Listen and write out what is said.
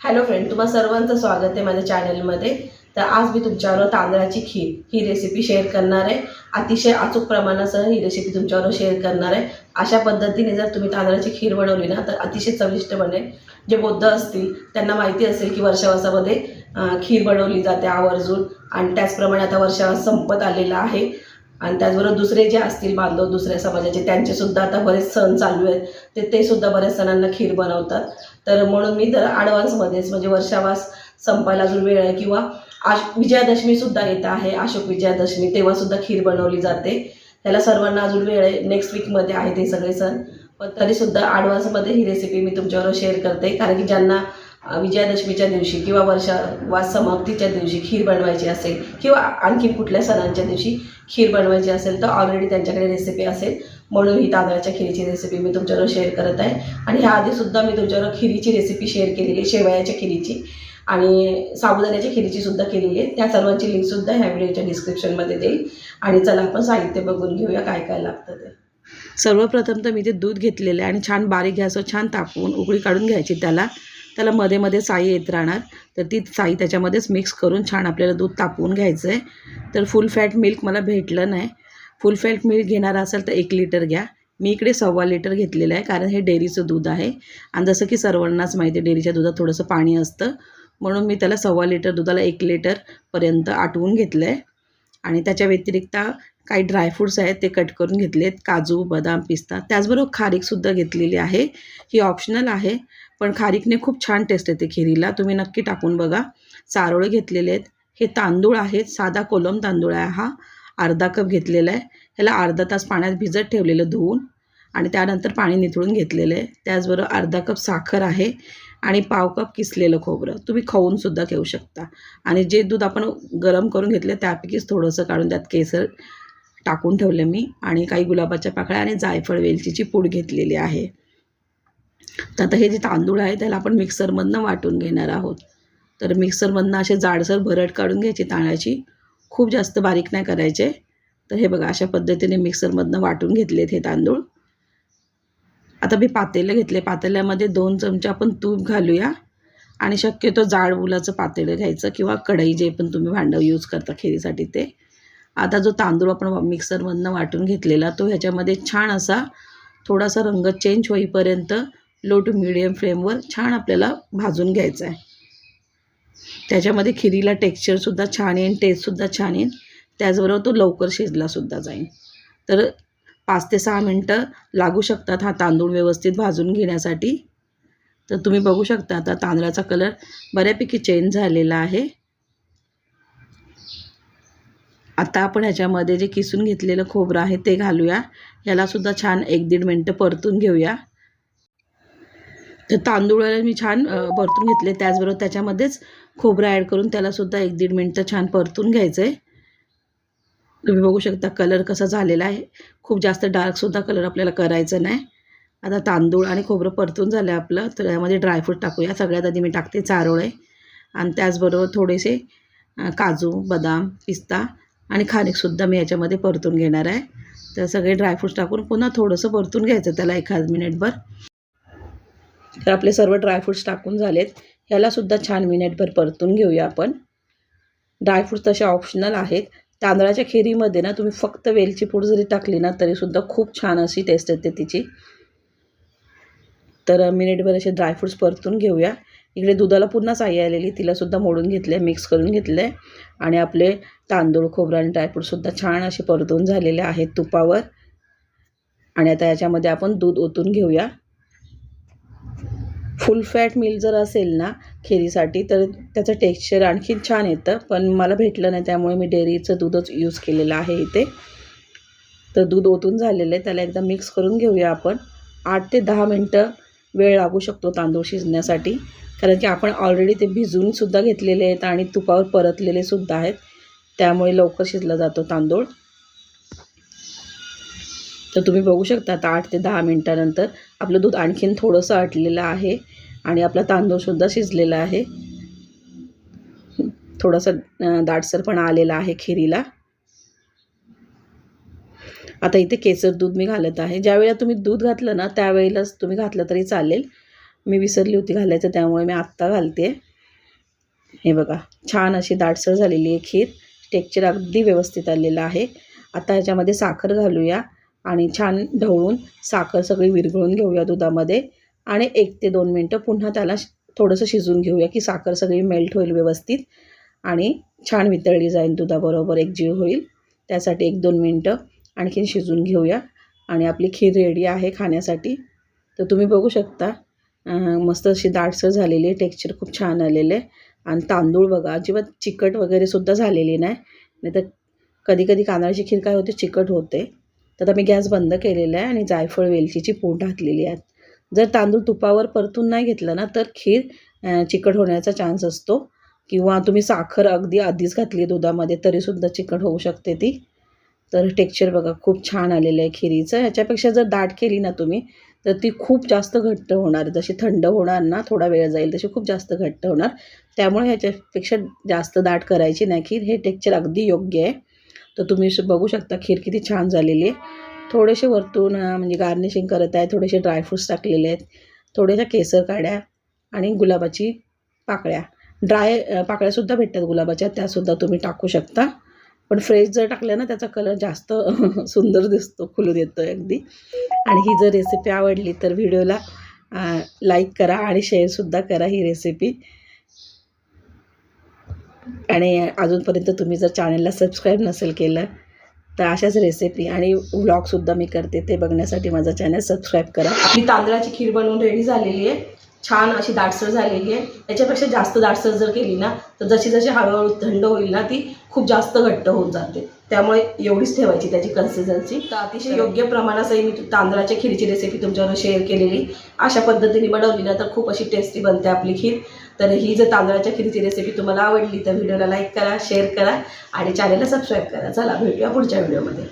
Hello friend तुम्हा सर्वांचं स्वागत आहे माझ्या चॅनलमध्ये तर आज मी तुमच्यावर तांदळाची खीर ही रेसिपी शेअर करणार आहे. अतिशय अचूक प्रमाणासह ही रेसिपी तुमच्यावर शेअर करणार आहे. अशा पद्धतीने जर तुम्ही तांदळाची खीर बनवली ना तर अतिशय चविष्ट बनेल. जे बौद्ध असतील त्यांना माहिती असेल की वर्षावासामध्ये खीर बनवली जाते आवर्जून. आणि त्याचप्रमाणे आता वर्षावास संपत आलेला आहे. आणि त्याचबरोबर दुसरे जे असतील बांधव दुसऱ्या समाजाचे त्यांचे सुद्धा आता बरेच सण चालू आहेत. ते ते सुद्धा बऱ्याच सणांना खीर बनवतात. तर म्हणून मी तर ॲडव्हान्समध्येच म्हणजे वर्षावास संपायला अजून वेळ आहे किंवा आश विजयादशमी सुद्धा येत आहे अशोक विजयादशमी तेव्हा सुद्धा खीर बनवली जाते. त्याला सर्वांना अजून वेळ आहे. नेक्स्ट वीकमध्ये आहे ते सगळे सण. पण तरीसुद्धा ॲडव्हान्समध्ये ही रेसिपी मी तुमच्याबरोबर शेअर करते. कारण की ज्यांना विजयादशमीच्या दिवशी किंवा वर्षावास समाप्तीच्या दिवशी खीर बनवायची असेल किंवा आणखी कुठल्या सणांच्या दिवशी खीर बनवायची असेल तर ऑलरेडी त्यांच्याकडे रेसिपी असेल. म्हणून ही तांदळाच्या खिरीची रेसिपी मी तुमच्यावर शेअर करत आहे. आणि ह्या आधीसुद्धा मी तुमच्यावर खिरीची रेसिपी शेअर केलेली आहे शेवयाच्या खिरीची. आणि साबुदाण्याच्या खिरीची सुद्धा केलेली आहे. त्या सर्वांची लिंकसुद्धा ह्या व्हिडिओच्या डिस्क्रिप्शनमध्ये देईल. आणि चला आपण साहित्य बघून घेऊया काय काय लागतं ते. सर्वप्रथम तर मी ते दूध घेतलेलं आहे आणि छान बारीक घ्यायचं छान तापवून उकळी काढून घ्यायची त्याला. त्याला मध्ये मध्ये साई येत राहणार. तर ती साई त्याच्यामध्येच मिक्स करून छान आपल्याला दूध तापवून घ्यायचं आहे तर फुल फॅट मिल्क मला भेटलं नाही. फुल फॅट मिल्क घेणार असेल तर एक लिटर घ्या. मी इकडे सव्वा लिटर घेतलेलं आहे कारण हे डेअरीचं दूध आहे. आणि जसं की सर्वांनाच माहिती आहे डेअरीच्या दुधात थोडंसं पाणी असतं. म्हणून मी त्याला सव्वा लिटर दुधाला एक लिटरपर्यंत आटवून घेतलं आहे आणि त्याच्या व्यतिरिक्त काही ड्रायफ्रूट्स आहेत ते कट करून घेतलेत. काजू बदाम पिस्ता. त्याचबरोबर खारीकसुद्धा घेतलेली आहे. ही ऑप्शनल आहे. पण खारीकने खूप छान टेस्ट येते खिरीला. तुम्ही नक्की टाकून बघा. चारोळे घेतलेले आहेत. हे तांदूळ आहेत. साधा कोलम तांदूळ आहे हा. अर्धा कप घेतलेला आहे. ह्याला अर्धा तास पाण्यात भिजत ठेवलेलं धुवून आणि त्यानंतर पाणी निथळून घेतलेलं आहे. त्याचबरोबर अर्धा कप साखर आहे आणि पाव कप किसलेलं खोबरं. तुम्ही खाऊनसुद्धा घेऊ शकता. आणि जे दूध आपण गरम करून घेतलं त्यापैकीच थोडंसं काढून त्यात केसर टाकून ठेवलं मी आणि काही गुलाबाच्या पाकळ्या आणि जायफळ वेलचीची पूड घेतलेली आहे. तर आता हे जे तांदूळ आहे त्याला आपण मिक्सरमधनं वाटून घेणार आहोत. तर मिक्सरमधनं असे जाडसर भरड काढून घ्यायची तांदळाची. खूप जास्त बारीक नाही करायचे. तर हे बघा अशा पद्धतीने मिक्सरमधनं वाटून घेतलेत हे तांदूळ. आता मी पातेलं घेतले. पातेल्यामध्ये दोन चमचे आपण तूप घालूया. आणि शक्यतो जाड उलाचं पातेलं घ्यायचं किंवा कढई जे पण तुम्ही भांडं यूज करता खिरीसाठी ते. आता जो तांदूळ आपण मिक्सरमधनं वाटून घेतलेला तो ह्याच्यामध्ये छान असा थोडासा रंग चेंज होईपर्यंत लो टू मिडियम फ्लेमवर छान आपल्याला भाजून घ्यायचा आहे. त्याच्यामध्ये खिरीला टेक्स्चरसुद्धा छान येईल टेस्टसुद्धा छान येईल त्याचबरोबर तो लवकर शिजलासुद्धा जाईल तर पाच ते सहा मिनटं लागू शकतात हा तांदूळ व्यवस्थित भाजून घेण्यासाठी. तर तुम्ही बघू शकता आता तांदळाचा कलर बऱ्यापैकी चेंज झालेला आहे. आता आपण ह्याच्यामध्ये जे किसून घेतलेलं खोबरं आहे ते घालूया. यालासुद्धा छान एक दीड मिनटं परतून घेऊया. तर तांदूळाला मी छान परतून घेतले. त्याचबरोबर त्याच्यामध्येच खोबरं ॲड करून त्यालासुद्धा एक दीड मिनटं छान परतून घ्यायचं आहे तुम्ही बघू शकता कलर कसा झालेला आहे. खूप जास्त डार्कसुद्धा कलर आपल्याला करायचं नाही. आता तांदूळ आणि खोबरं परतून झालं आहे आपलं. तर यामध्ये ड्रायफ्रूट टाकूया. सगळ्यात आधी मी टाकते चारोळे. आणि त्याचबरोबर थोडेसे काजू बदाम पिस्ता आणि खारीकसुद्धा मी याच्यामध्ये परतून घेणार आहे. तर सगळे ड्रायफ्रूट्स टाकून पुन्हा थोडंसं परतून घ्यायचं त्याला एखाद मिनिटभर तर आपले सर्व ड्रायफ्रूट्स टाकून झालेत. ह्यालासुद्धा छान मिनिटभर परतून घेऊया आपण. ड्रायफ्रूट्स तसे ऑप्शनल आहेत. तांदळाच्या खिरीमध्ये ना तुम्ही फक्त वेलची पूड जरी टाकली ना तरीसुद्धा खूप छान अशी टेस्ट येते तिची. तर मिनिटभर असे ड्रायफ्रूट्स परतून घेऊया. इकडे दुधाला पुन्हा साई आलेली तिलासुद्धा मोडून घेतले मिक्स करून घेतले आणि आपले तांदूळ खोबरं आणि ड्रायफ्रूटसुद्धा छान असे परतून झालेले आहेत तुपावर. आणि आता याच्यामध्ये आपण दूध ओतून घेऊया. फुल फॅट मिल जर असेल ना खिरीसाठी तर त्याचं टेक्स्चर आणखीन छान येतं. पण मला भेटलं नाही त्यामुळे मी डेअरीचं दूधच यूज केलेलं आहे इथे. तर दूध ओतून झालेलं आहे त्याला एकदा मिक्स करून घेऊया आपण. आठ ते दहा मिनटं वेळ लागू शकतो तांदूळ शिजण्यासाठी. कारण की आपण ऑलरेडी ते भिजवूनसुद्धा घेतलेले आहेत आणि तुपावर परतलेले सुद्धा आहेत. त्यामुळे लवकर शिजला जातो तांदूळ. तर तुम्ही बघू शकता आता आठ ते दहा मिनटानंतर आपलं दूध आणखीन थोडंसं आटलेलं आहे आणि आपला तांदूळसुद्धा शिजलेला आहे. थोडासा दाटसरपणा आलेला आहे खिरीला. आता इथे केसर दूध मी घालत आहे. ज्यावेळेला तुम्ही दूध घातलं ना त्यावेळेलाच तुम्ही घातलं तरी चालेल. मी विसरली होती घालायचं त्यामुळे मी आत्ता घालते. हे बघा छान अशी दाटसर झालेली आहे खीर. टेक्चर अगदी व्यवस्थित आलेलं आहे. आता ह्याच्यामध्ये साखर घालूया आणि छान ढवळून साखर सगळी विरघळून घेऊया दुधामध्ये. आणि एक ते दोन मिनटं पुन्हा त्याला थोडंसं शिजवून घेऊया की साखर सगळी मेल्ट होईल व्यवस्थित. आणि छान वितळली जाईल दुधाबरोबर एकजीव होईल. त्यासाठी एक दोन मिनटं. आणखीन शिजून घेऊया. आणि आपली खीर रेडी आहे खाण्यासाठी. तर तुम्ही बघू शकता मस्त अशी दाटसर झालेली आहे. टेक्स्चर खूप छान आलेलं आहे. आणि तांदूळ बघा अजिबात चिकट वगैरे सुद्धा झालेली नाही. नाही तर कधी कधी कांदळाची खीर काय होते चिकट होते. तर आता मी गॅस बंद केलेला आहे आणि जायफळ वेलचीची पूड घातलेली आहे. जर तांदूळ तुपावर परतून नाही घेतलं ना तर खीर चिकट होण्याचा चान्स असतो. किंवा तुम्ही साखर अगदी आधीच घातली आहे दुधामध्ये तरीसुद्धा चिकट होऊ शकते ती. तर टेक्स्चर बघा खूप छान आलेलं आहे खिरीचं. ह्याच्यापेक्षा जर दाट केली ना तुम्ही तर ती खूप जास्त घट्ट होणार. जशी थंड होणार ना थोडा वेळ जाईल तशी खूप जास्त घट्ट होणार. त्यामुळे ह्याच्यापेक्षा जास्त दाट करायची नाही खीर. हे टेक्स्चर अगदी योग्य आहे. तर तुम्ही बघू शकता खीर किती छान झालेली आहे. थोडेसे वरतून म्हणजे गार्निशिंग करत आहे थोडेसे ड्रायफ्रूट्स टाकलेले आहेत. थोड्याशा केसर काड्या आणि गुलाबाची पाकळ्या. ड्राय पाकळ्यासुद्धा भेटतात गुलाबाच्या त्यासुद्धा तुम्ही टाकू शकता. पण फ्रेश जर टाकलं ना त्याचा कलर जास्त सुंदर दिसतो खुलून येतो अगदी. आणि ही जर रेसिपी आवडली तर व्हिडिओला लाईक करा आणि शेअरसुद्धा करा ही रेसिपी आणि अजूनपर्यंत तुम्ही जर चॅनलला सबस्क्राईब नसेल केलं तर अशाच रेसिपी आणि व्लॉगसुद्धा मी करते ते बघण्यासाठी माझा चॅनल सबस्क्राईब करा. आपली तांदळाची खीर बनवून रेडी झालेली आहे. छान अशी दाटसर झालेली आहे. याच्यापेक्षा जास्त दाटसर जर केली ना तर जशी जशी हळूहळू थंड होईल ना ती खूप जास्त घट्ट होऊन जाते. त्यामुळे एवढीच ठेवायची त्याची कन्सिस्टन्सी तर अतिशय योग्य प्रमाणासही मी तांदळाच्या खीरची रेसिपी तुमच्यावर शेअर केलेली. अशा पद्धतीने बनवली ना तर खूप अशी टेस्टी बनते आपली खीर. तर ही जर तांदळाच्या खीरची रेसिपी तुम्हाला आवडली तर व्हिडिओला लाईक करा शेअर करा आणि चॅनलला सबस्क्राईब करा. चला भेटूया पुढच्या व्हिडिओमध्ये